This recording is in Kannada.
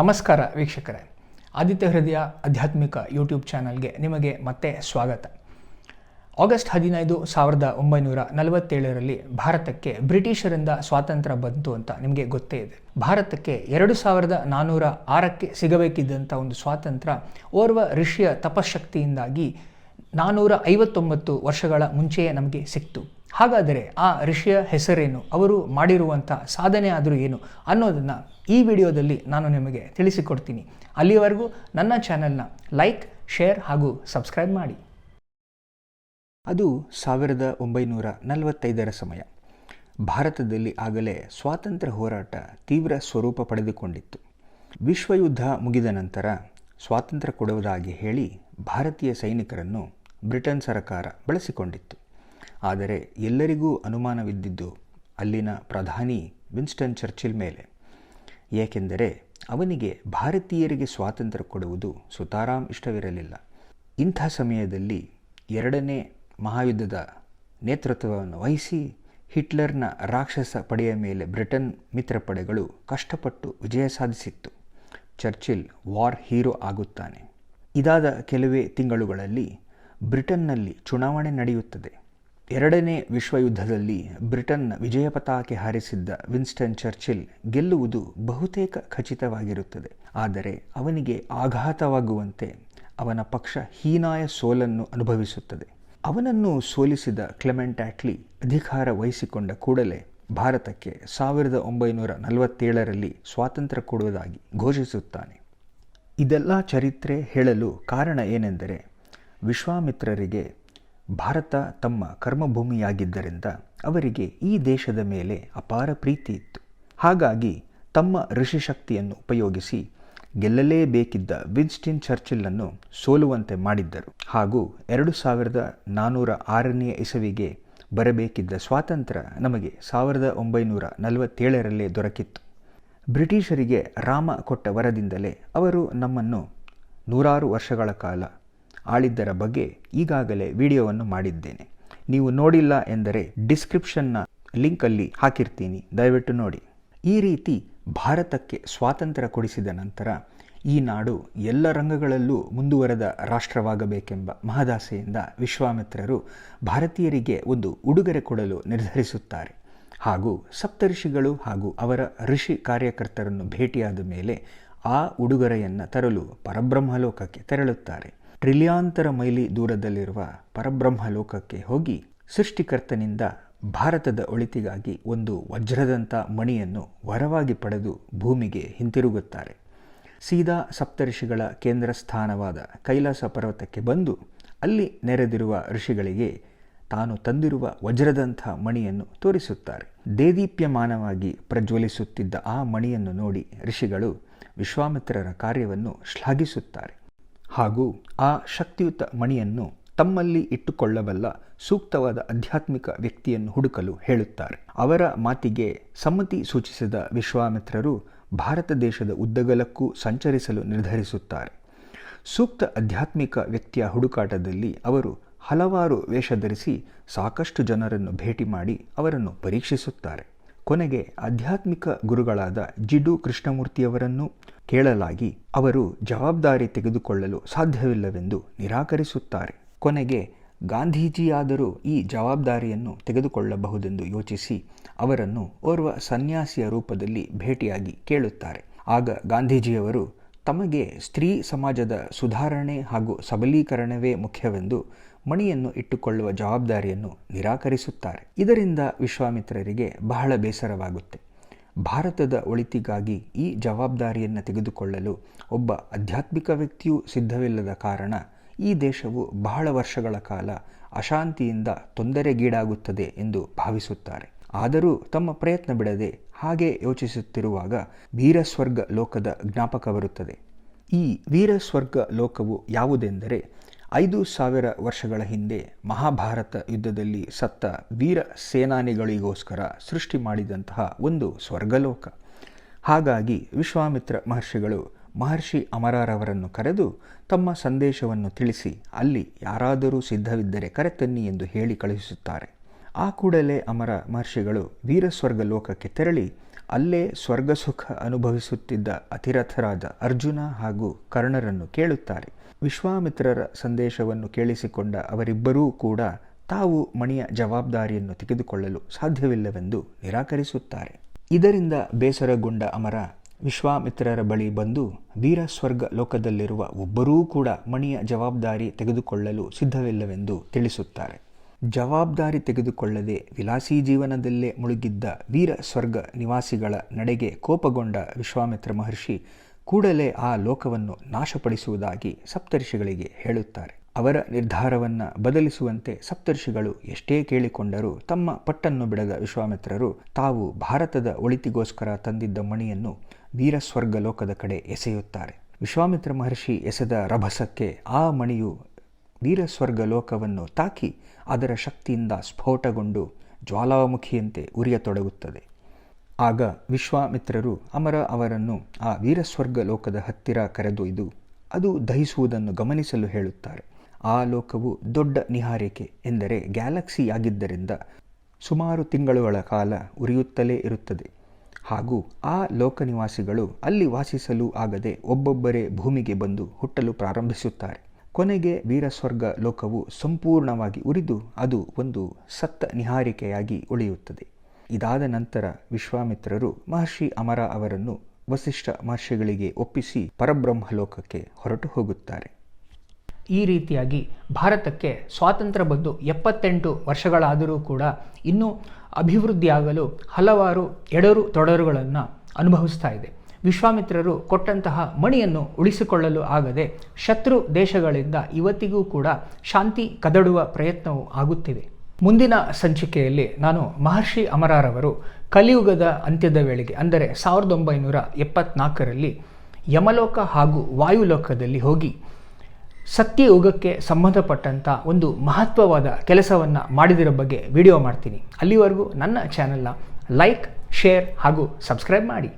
ನಮಸ್ಕಾರ ವೀಕ್ಷಕರೇ. ಆದಿತ್ಯ ಹೃದಯ ಆಧ್ಯಾತ್ಮಿಕ ಯೂಟ್ಯೂಬ್ ಚಾನಲ್ಗೆ ನಿಮಗೆ ಮತ್ತೆ ಸ್ವಾಗತ. ಆಗಸ್ಟ್ ಹದಿನೈದು ಸಾವಿರದ ಒಂಬೈನೂರ ನಲವತ್ತೇಳರಲ್ಲಿ ಭಾರತಕ್ಕೆ ಬ್ರಿಟಿಷರಿಂದ ಸ್ವಾತಂತ್ರ್ಯ ಬಂತು ಅಂತ ನಿಮಗೆ ಗೊತ್ತೇ ಇದೆ. ಭಾರತಕ್ಕೆ ಎರಡು ಸಾವಿರದ ನಾನ್ನೂರ ಆರಕ್ಕೆ ಸಿಗಬೇಕಿದ್ದಂಥ ಒಂದು ಸ್ವಾತಂತ್ರ್ಯ ಓರ್ವ ಋಷಿಯ ತಪಶಕ್ತಿಯಿಂದಾಗಿ ನಾನ್ನೂರ ಐವತ್ತೊಂಬತ್ತು ವರ್ಷಗಳ ಮುಂಚೆಯೇ ನಮಗೆ ಸಿಕ್ತು. ಹಾಗಾದರೆ ಆ ಋಷಿಯ ಹೆಸರೇನು? ಅವರು ಮಾಡಿರುವಂಥ ಸಾಧನೆ ಆದರೂ ಏನು? ಅನ್ನೋದನ್ನು ಈ ವಿಡಿಯೋದಲ್ಲಿ ನಾನು ನಿಮಗೆ ತಿಳಿಸಿಕೊಡ್ತೀನಿ. ಅಲ್ಲಿವರೆಗೂ ನನ್ನ ಚಾನೆಲ್ನ ಲೈಕ್, ಶೇರ್ ಹಾಗೂ ಸಬ್ಸ್ಕ್ರೈಬ್ ಮಾಡಿ. ಅದು ಸಾವಿರದ ಒಂಬೈನೂರ ನಲವತ್ತೈದರ ಸಮಯ. ಭಾರತದಲ್ಲಿ ಆಗಲೇ ಸ್ವಾತಂತ್ರ್ಯ ಹೋರಾಟ ತೀವ್ರ ಸ್ವರೂಪ ಪಡೆದುಕೊಂಡಿತ್ತು. ವಿಶ್ವಯುದ್ಧ ಮುಗಿದ ನಂತರ ಸ್ವಾತಂತ್ರ್ಯ ಕೊಡುವುದಾಗಿ ಹೇಳಿ ಭಾರತೀಯ ಸೈನಿಕರನ್ನು ಬ್ರಿಟನ್ ಸರ್ಕಾರ ಬಳಸಿಕೊಂಡಿತ್ತು. ಆದರೆ ಎಲ್ಲರಿಗೂ ಅನುಮಾನವಿದ್ದಿದ್ದು ಅಲ್ಲಿನ ಪ್ರಧಾನಿ ವಿನ್ಸ್ಟನ್ ಚರ್ಚಿಲ್ ಮೇಲೆ. ಏಕೆಂದರೆ ಅವನಿಗೆ ಭಾರತೀಯರಿಗೆ ಸ್ವಾತಂತ್ರ್ಯ ಕೊಡುವುದು ಸುತಾರಾಂ ಇಷ್ಟವಿರಲಿಲ್ಲ. ಇಂಥ ಸಮಯದಲ್ಲಿ ಎರಡನೇ ಮಹಾಯುದ್ಧದ ನೇತೃತ್ವವನ್ನು ವಹಿಸಿ ಹಿಟ್ಲರ್ನ ರಾಕ್ಷಸ ಪಡೆಯ ಮೇಲೆ ಬ್ರಿಟನ್ ಮಿತ್ರಪಡೆಗಳು ಕಷ್ಟಪಟ್ಟು ವಿಜಯ ಸಾಧಿಸಿತ್ತು. ಚರ್ಚಿಲ್ ವಾರ್ ಹೀರೋ ಆಗುತ್ತಾನೆ. ಇದಾದ ಕೆಲವೇ ತಿಂಗಳುಗಳಲ್ಲಿ ಬ್ರಿಟನ್ನಲ್ಲಿ ಚುನಾವಣೆ ನಡೆಯುತ್ತದೆ. ಎರಡನೇ ವಿಶ್ವಯುದ್ಧದಲ್ಲಿ ಬ್ರಿಟನ್ನ ವಿಜಯ ಪತಾಕೆ ಹಾರಿಸಿದ್ದ ವಿನ್ಸ್ಟನ್ ಚರ್ಚಿಲ್ ಗೆಲ್ಲುವುದು ಬಹುತೇಕ ಖಚಿತವಾಗಿರುತ್ತದೆ. ಆದರೆ ಅವನಿಗೆ ಆಘಾತವಾಗುವಂತೆ ಅವನ ಪಕ್ಷ ಹೀನಾಯ ಸೋಲನ್ನು ಅನುಭವಿಸುತ್ತದೆ. ಅವನನ್ನು ಸೋಲಿಸಿದ ಕ್ಲೆಮೆಂಟ್ ಆಟ್ಲಿ ಅಧಿಕಾರ ವಹಿಸಿಕೊಂಡ ಕೂಡಲೇ ಭಾರತಕ್ಕೆ ಸಾವಿರದ ಒಂಬೈನೂರ ನಲವತ್ತೇಳರಲ್ಲಿ ಸ್ವಾತಂತ್ರ್ಯ ಕೊಡುವುದಾಗಿ ಘೋಷಿಸುತ್ತಾನೆ. ಇದೆಲ್ಲ ಚರಿತ್ರೆ ಹೇಳಲು ಕಾರಣ ಏನೆಂದರೆ ವಿಶ್ವಾಮಿತ್ರರಿಗೆ ಭಾರತ ತಮ್ಮ ಕರ್ಮಭೂಮಿಯಾಗಿದ್ದರಿಂದ ಅವರಿಗೆ ಈ ದೇಶದ ಮೇಲೆ ಅಪಾರ ಪ್ರೀತಿ ಇತ್ತು. ಹಾಗಾಗಿ ತಮ್ಮ ಋಷಿಶಕ್ತಿಯನ್ನು ಉಪಯೋಗಿಸಿ ಗೆಲ್ಲಲೇಬೇಕಿದ್ದ ವಿನ್ಸ್ಟಿನ್ ಚರ್ಚಿಲ್ಲನ್ನು ಸೋಲುವಂತೆ ಮಾಡಿದ್ದರು. ಹಾಗೂ ಎರಡು ಸಾವಿರದ ನಾನ್ನೂರ ಆರನೆಯ ಇಸವಿಗೆ ಬರಬೇಕಿದ್ದ ಸ್ವಾತಂತ್ರ್ಯ ನಮಗೆ ಸಾವಿರದ ಒಂಬೈನೂರ ನಲವತ್ತೇಳರಲ್ಲೇ ದೊರಕಿತ್ತು. ಬ್ರಿಟಿಷರಿಗೆ ರಾಮ ಕೊಟ್ಟ ವರದಿಂದಲೇ ಅವರು ನಮ್ಮನ್ನು ನೂರಾರು ವರ್ಷಗಳ ಕಾಲ ಆಳಿದ್ದರ ಬಗ್ಗೆ ಈಗಾಗಲೇ ವಿಡಿಯೋವನ್ನು ಮಾಡಿದ್ದೇನೆ. ನೀವು ನೋಡಿಲ್ಲ ಎಂದರೆ ಡಿಸ್ಕ್ರಿಪ್ಷನ್ನ ಲಿಂಕಲ್ಲಿ ಹಾಕಿರ್ತೀನಿ. ದಯವಿಟ್ಟು ನೋಡಿ. ಈ ರೀತಿ ಭಾರತಕ್ಕೆ ಸ್ವಾತಂತ್ರ್ಯ ಕೊಡಿಸಿದ ನಂತರ ಈ ನಾಡು ಎಲ್ಲ ರಂಗಗಳಲ್ಲೂ ಮುಂದುವರೆದ ರಾಷ್ಟ್ರವಾಗಬೇಕೆಂಬ ಮಹದಾಸೆಯಿಂದ ವಿಶ್ವಾಮಿತ್ರರು ಭಾರತೀಯರಿಗೆ ಒಂದು ಉಡುಗೊರೆ ಕೊಡಲು ನಿರ್ಧರಿಸುತ್ತಾರೆ. ಹಾಗೂ ಸಪ್ತಋಷಿಗಳು ಹಾಗೂ ಅವರ ಋಷಿ ಕಾರ್ಯಕರ್ತರನ್ನು ಭೇಟಿಯಾದ ಮೇಲೆ ಆ ಉಡುಗೊರೆಯನ್ನು ತರಲು ಪರಬ್ರಹ್ಮಲೋಕಕ್ಕೆ ತೆರಳುತ್ತಾರೆ. ಟ್ರಿಲಿಯಾಂತರ ಮೈಲಿ ದೂರದಲ್ಲಿರುವ ಪರಬ್ರಹ್ಮ ಲೋಕಕ್ಕೆ ಹೋಗಿ ಸೃಷ್ಟಿಕರ್ತನಿಂದ ಭಾರತದ ಒಳಿತಿಗಾಗಿ ಒಂದು ವಜ್ರದಂಥ ಮಣಿಯನ್ನು ವರವಾಗಿ ಪಡೆದು ಭೂಮಿಗೆ ಹಿಂತಿರುಗುತ್ತಾರೆ. ಸೀದಾ ಸಪ್ತಋಷಿಗಳ ಕೇಂದ್ರ ಸ್ಥಾನವಾದ ಕೈಲಾಸ ಪರ್ವತಕ್ಕೆ ಬಂದು ಅಲ್ಲಿ ನೆರೆದಿರುವ ಋಷಿಗಳಿಗೆ ತಾನು ತಂದಿರುವ ವಜ್ರದಂಥ ಮಣಿಯನ್ನು ತೋರಿಸುತ್ತಾರೆ. ದೇದೀಪ್ಯಮಾನವಾಗಿ ಪ್ರಜ್ವಲಿಸುತ್ತಿದ್ದ ಆ ಮಣಿಯನ್ನು ನೋಡಿ ಋಷಿಗಳು ವಿಶ್ವಾಮಿತ್ರರ ಕಾರ್ಯವನ್ನು ಶ್ಲಾಘಿಸುತ್ತಾರೆ. ಹಾಗೂ ಆ ಶಕ್ತಿಯುತ ಮಣಿಯನ್ನು ತಮ್ಮಲ್ಲಿ ಇಟ್ಟುಕೊಳ್ಳಬಲ್ಲ ಸೂಕ್ತವಾದ ಆಧ್ಯಾತ್ಮಿಕ ವ್ಯಕ್ತಿಯನ್ನು ಹುಡುಕಲು ಹೇಳುತ್ತಾರೆ. ಅವರ ಮಾತಿಗೆ ಸಮ್ಮತಿ ಸೂಚಿಸಿದ ವಿಶ್ವಾಮಿತ್ರರು ಭಾರತ ದೇಶದ ಉದ್ದಗಲಕ್ಕೂ ಸಂಚರಿಸಲು ನಿರ್ಧರಿಸುತ್ತಾರೆ. ಸೂಕ್ತ ಆಧ್ಯಾತ್ಮಿಕ ವ್ಯಕ್ತಿಯ ಹುಡುಕಾಟದಲ್ಲಿ ಅವರು ಹಲವಾರು ವೇಷ ಧರಿಸಿ ಸಾಕಷ್ಟು ಜನರನ್ನು ಭೇಟಿ ಮಾಡಿ ಅವರನ್ನು ಪರೀಕ್ಷಿಸುತ್ತಾರೆ. ಕೊನೆಗೆ ಆಧ್ಯಾತ್ಮಿಕ ಗುರುಗಳಾದ ಜಿಡು ಕೃಷ್ಣಮೂರ್ತಿಯವರನ್ನು ಕೇಳಲಾಗಿ ಅವರು ಜವಾಬ್ದಾರಿ ತೆಗೆದುಕೊಳ್ಳಲು ಸಾಧ್ಯವಿಲ್ಲವೆಂದು ನಿರಾಕರಿಸುತ್ತಾರೆ. ಕೊನೆಗೆ ಗಾಂಧೀಜಿಯಾದರೂ ಈ ಜವಾಬ್ದಾರಿಯನ್ನು ತೆಗೆದುಕೊಳ್ಳಬಹುದೆಂದು ಯೋಚಿಸಿ ಅವರನ್ನು ಓರ್ವ ಸನ್ಯಾಸಿಯ ರೂಪದಲ್ಲಿ ಭೇಟಿಯಾಗಿ ಕೇಳುತ್ತಾರೆ. ಆಗ ಗಾಂಧೀಜಿಯವರು, ತಮಗೆ ಸ್ತ್ರೀ ಸಮಾಜದ ಸುಧಾರಣೆ ಹಾಗೂ ಸಬಲೀಕರಣವೇ ಮುಖ್ಯವೆಂದು ಮಣಿಯನ್ನು ಇಟ್ಟುಕೊಳ್ಳುವ ಜವಾಬ್ದಾರಿಯನ್ನು ನಿರಾಕರಿಸುತ್ತಾರೆ. ಇದರಿಂದ ವಿಶ್ವಾಮಿತ್ರರಿಗೆ ಬಹಳ ಬೇಸರವಾಗುತ್ತೆ. ಭಾರತದ ಒಳಿತಿಗಾಗಿ ಈ ಜವಾಬ್ದಾರಿಯನ್ನು ತೆಗೆದುಕೊಳ್ಳಲು ಒಬ್ಬ ಆಧ್ಯಾತ್ಮಿಕ ವ್ಯಕ್ತಿಯೂ ಸಿದ್ಧವಿಲ್ಲದ ಕಾರಣ ಈ ದೇಶವು ಬಹಳ ವರ್ಷಗಳ ಕಾಲ ಅಶಾಂತಿಯಿಂದ ತೊಂದರೆಗೀಡಾಗುತ್ತದೆ ಎಂದು ಭಾವಿಸುತ್ತಾರೆ. ಆದರೂ ತಮ್ಮ ಪ್ರಯತ್ನ ಬಿಡದೆ ಹಾಗೆ ಯೋಚಿಸುತ್ತಿರುವಾಗ ವೀರಸ್ವರ್ಗ ಲೋಕದ ಜ್ಞಾಪಕ ಬರುತ್ತದೆ. ಈ ವೀರಸ್ವರ್ಗ ಲೋಕವು ಯಾವುದೆಂದರೆ ಐದು ಸಾವಿರ ವರ್ಷಗಳ ಹಿಂದೆ ಮಹಾಭಾರತ ಯುದ್ಧದಲ್ಲಿ ಸತ್ತ ವೀರ ಸೇನಾನಿಗಳಿಗೋಸ್ಕರ ಸೃಷ್ಟಿ ಮಾಡಿದಂತಹ ಒಂದು ಸ್ವರ್ಗಲೋಕ. ಹಾಗಾಗಿ ವಿಶ್ವಾಮಿತ್ರ ಮಹರ್ಷಿಗಳು ಮಹರ್ಷಿ ಅಮರಾರವರನ್ನು ಕರೆದು ತಮ್ಮ ಸಂದೇಶವನ್ನು ತಿಳಿಸಿ, ಅಲ್ಲಿ ಯಾರಾದರೂ ಸಿದ್ಧವಿದ್ದರೆ ಕರೆತನ್ನಿ ಎಂದು ಹೇಳಿ ಕಳುಹಿಸುತ್ತಾರೆ. ಆ ಕೂಡಲೇ ಅಮರ ಮಹರ್ಷಿಗಳು ವೀರಸ್ವರ್ಗ ಲೋಕಕ್ಕೆ ತೆರಳಿ ಅಲ್ಲೇ ಸ್ವರ್ಗ ಸುಖ ಅನುಭವಿಸುತ್ತಿದ್ದ ಅತಿರಥರಾದ ಅರ್ಜುನ ಹಾಗೂ ಕರ್ಣರನ್ನು ಕೇಳುತ್ತಾರೆ. ವಿಶ್ವಾಮಿತ್ರರ ಸಂದೇಶವನ್ನು ಕೇಳಿಸಿಕೊಂಡ ಅವರಿಬ್ಬರೂ ಕೂಡ ತಾವು ಮಣಿಯ ಜವಾಬ್ದಾರಿಯನ್ನು ತೆಗೆದುಕೊಳ್ಳಲು ಸಾಧ್ಯವಿಲ್ಲವೆಂದು ನಿರಾಕರಿಸುತ್ತಾರೆ. ಇದರಿಂದ ಬೇಸರಗೊಂಡ ಅಮರ ವಿಶ್ವಾಮಿತ್ರರ ಬಳಿ ಬಂದು ವೀರಸ್ವರ್ಗ ಲೋಕದಲ್ಲಿರುವ ಒಬ್ಬರೂ ಕೂಡ ಮಣಿಯ ಜವಾಬ್ದಾರಿ ತೆಗೆದುಕೊಳ್ಳಲು ಸಿದ್ಧವಿಲ್ಲವೆಂದು ತಿಳಿಸುತ್ತಾರೆ. ಜವಾಬ್ದಾರಿ ತೆಗೆದುಕೊಳ್ಳದೆ ವಿಲಾಸಿ ಜೀವನದಲ್ಲೇ ಮುಳುಗಿದ್ದ ವೀರ ಸ್ವರ್ಗ ನಿವಾಸಿಗಳ ನಡೆಗೆ ಕೋಪಗೊಂಡ ವಿಶ್ವಾಮಿತ್ರ ಮಹರ್ಷಿ ಕೂಡಲೇ ಆ ಲೋಕವನ್ನು ನಾಶಪಡಿಸುವುದಾಗಿ ಸಪ್ತರ್ಷಿಗಳಿಗೆ ಹೇಳುತ್ತಾರೆ. ಅವರ ನಿರ್ಧಾರವನ್ನು ಬದಲಿಸುವಂತೆ ಸಪ್ತರ್ಷಿಗಳು ಎಷ್ಟೇ ಕೇಳಿಕೊಂಡರೂ ತಮ್ಮ ಪಟ್ಟನ್ನು ಬಿಡದ ವಿಶ್ವಾಮಿತ್ರರು ತಾವು ಭಾರತದ ಒಳಿತಿಗೋಸ್ಕರ ತಂದಿದ್ದ ಮಣಿಯನ್ನು ವೀರಸ್ವರ್ಗ ಲೋಕದ ಕಡೆ ಎಸೆಯುತ್ತಾರೆ. ವಿಶ್ವಾಮಿತ್ರ ಮಹರ್ಷಿ ಎಸೆದ ರಭಸಕ್ಕೆ ಆ ಮಣಿಯು ವೀರಸ್ವರ್ಗ ಲೋಕವನ್ನು ತಾಕಿ ಅದರ ಶಕ್ತಿಯಿಂದ ಸ್ಫೋಟಗೊಂಡು ಜ್ವಾಲಾಮುಖಿಯಂತೆ ಉರಿಯತೊಡಗುತ್ತದೆ. ಆಗ ವಿಶ್ವಾಮಿತ್ರರು ಅಮರ ಅವರನ್ನು ಆ ವೀರಸ್ವರ್ಗ ಲೋಕದ ಹತ್ತಿರ ಕರೆದೊಯ್ದು ಅದು ದಹಿಸುವುದನ್ನು ಗಮನಿಸಲು ಹೇಳುತ್ತಾರೆ. ಆ ಲೋಕವು ದೊಡ್ಡ ನಿಹಾರಿಕೆ ಎಂದರೆ ಗ್ಯಾಲಕ್ಸಿ ಆಗಿದ್ದರಿಂದ ಸುಮಾರು ತಿಂಗಳುಗಳ ಕಾಲ ಉರಿಯುತ್ತಲೇ ಇರುತ್ತದೆ. ಹಾಗೂ ಆ ಲೋಕ ನಿವಾಸಿಗಳು ಅಲ್ಲಿ ವಾಸಿಸಲು ಆಗದೆ ಒಬ್ಬೊಬ್ಬರೇ ಭೂಮಿಗೆ ಬಂದು ಹುಟ್ಟಲು ಪ್ರಾರಂಭಿಸುತ್ತಾರೆ. ಕೊನೆಗೆ ವೀರಸ್ವರ್ಗ ಲೋಕವು ಸಂಪೂರ್ಣವಾಗಿ ಉರಿದು ಅದು ಒಂದು ಸತ್ತ ನಿಹಾರಿಕೆಯಾಗಿ ಉಳಿಯುತ್ತದೆ. ಇದಾದ ನಂತರ ವಿಶ್ವಾಮಿತ್ರರು ಮಹರ್ಷಿ ಅಮರ ಅವರನ್ನು ವಸಿಷ್ಠ ಮಹರ್ಷಿಗಳಿಗೆ ಒಪ್ಪಿಸಿ ಪರಬ್ರಹ್ಮ ಲೋಕಕ್ಕೆ ಹೊರಟು ಹೋಗುತ್ತಾರೆ. ಈ ರೀತಿಯಾಗಿ ಭಾರತಕ್ಕೆ ಸ್ವಾತಂತ್ರ್ಯ ಬಂದು ಎಪ್ಪತ್ತೆಂಟು ವರ್ಷಗಳಾದರೂ ಕೂಡ ಇನ್ನೂ ಅಭಿವೃದ್ಧಿಯಾಗಲು ಹಲವಾರು ಎಡರು ತೊಡರುಗಳನ್ನು ಅನುಭವಿಸ್ತಾ ಇದೆ. ವಿಶ್ವಾಮಿತ್ರರು ಕೊಟ್ಟಂತಹ ಮಣಿಯನ್ನು ಉಳಿಸಿಕೊಳ್ಳಲು ಆಗದೆ ಶತ್ರು ದೇಶಗಳಿಂದ ಇವತ್ತಿಗೂ ಕೂಡ ಶಾಂತಿ ಕದಡುವ ಪ್ರಯತ್ನವು ಆಗುತ್ತಿವೆ ಮುಂದಿನ ಸಂಚಿಕೆಯಲ್ಲಿ ನಾನು ಮಹರ್ಷಿ ಅಮರಾರವರು ಕಲಿಯುಗದ ಅಂತ್ಯದ ವೇಳೆಗೆ, ಅಂದರೆ ಸಾವಿರದ ಒಂಬೈನೂರ ಎಪ್ಪತ್ನಾಲ್ಕರಲ್ಲಿ ಯಮಲೋಕ ಹಾಗೂ ವಾಯುಲೋಕದಲ್ಲಿ ಹೋಗಿ ಸತ್ಯಯುಗಕ್ಕೆ ಸಂಬಂಧಪಟ್ಟಂಥ ಒಂದು ಮಹತ್ವವಾದ ಕೆಲಸವನ್ನು ಮಾಡಿದಿರೋ ಬಗ್ಗೆ ವಿಡಿಯೋ ಮಾಡ್ತೀನಿ. ಅಲ್ಲಿವರೆಗೂ ನನ್ನ ಚಾನಲ್ನ ಲೈಕ್, ಶೇರ್ ಹಾಗೂ ಸಬ್ಸ್ಕ್ರೈಬ್ ಮಾಡಿ.